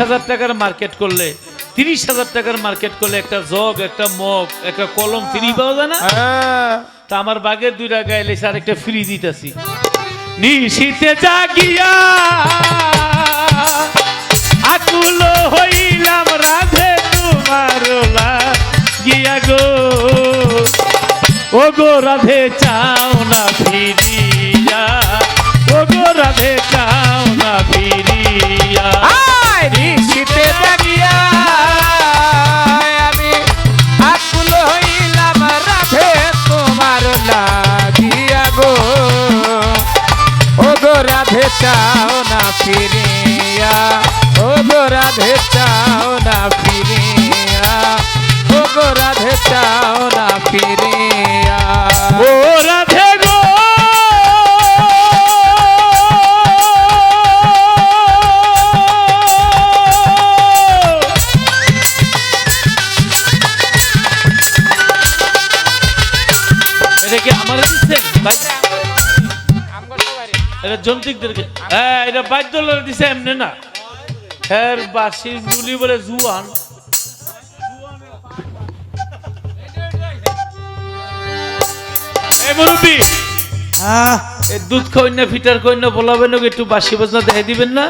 হাজার টাকার মার্কেট করলে তিরিশ হাজার টাকার মার্কেট করলে একটা জগ একটা মগ একটা কলম ফ্রি পাওয়া যায় না? হ্যাঁ। তা আমার বাগের দুইটা গাইলে আর একটা ফ্রি দিতেছি। নিশীতে জাগিয়া আকুল হইলাম রাধে তোমার গিয়া গো। ও গো রাধে চাও না ফিরিয়া ও গো রাধে চাও রাধে চাও না ফিরিয়া। ও গো রাধে জন্তিকদেরকে হ্যাঁ এটা দিছে এমনি না। হ্যাঁ গুলি বলে জুয়ান। মুরব্বী হ্যাঁ। দুধ কইনা ফিটার কইনা বলাবেন একটু বাসি বাজনা দেখে দিবেন না?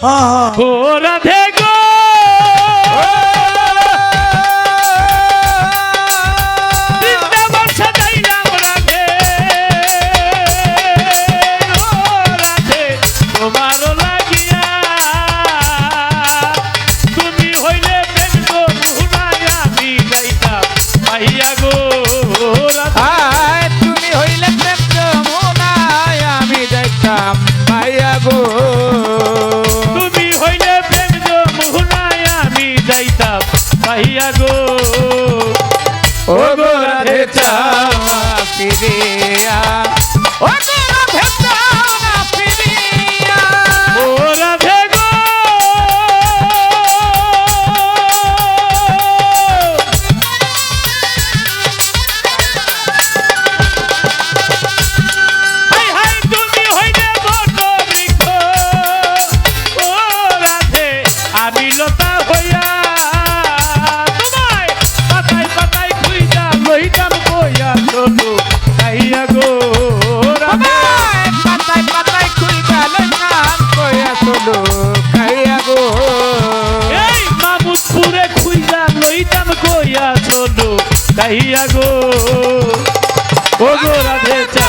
হ্যাঁ হ্যাঁ। রাধে গো! পাইয়া গো। তুমি হইলে প্রেম যমুনায় আমি যাইতাম পাইয়া গো। তুমি হইলে প্রেম যমুনায় আমি যাইতাম পাইয়া গো। ও গো রাধে চাওয়া আমি লতা হইয়া। তোমায় পাতায় পাতায় খুইজা লইতাম কইয়া চলো কাইয়া গো রাধে। আমায় পাতায় পাতায় খুইজা লইতাম কইয়া চলো খাইয়া গো। এই মামুদপুরে খুইজা লইতাম কইয়া চলো কাইয়া গো। ও গো রাধে চা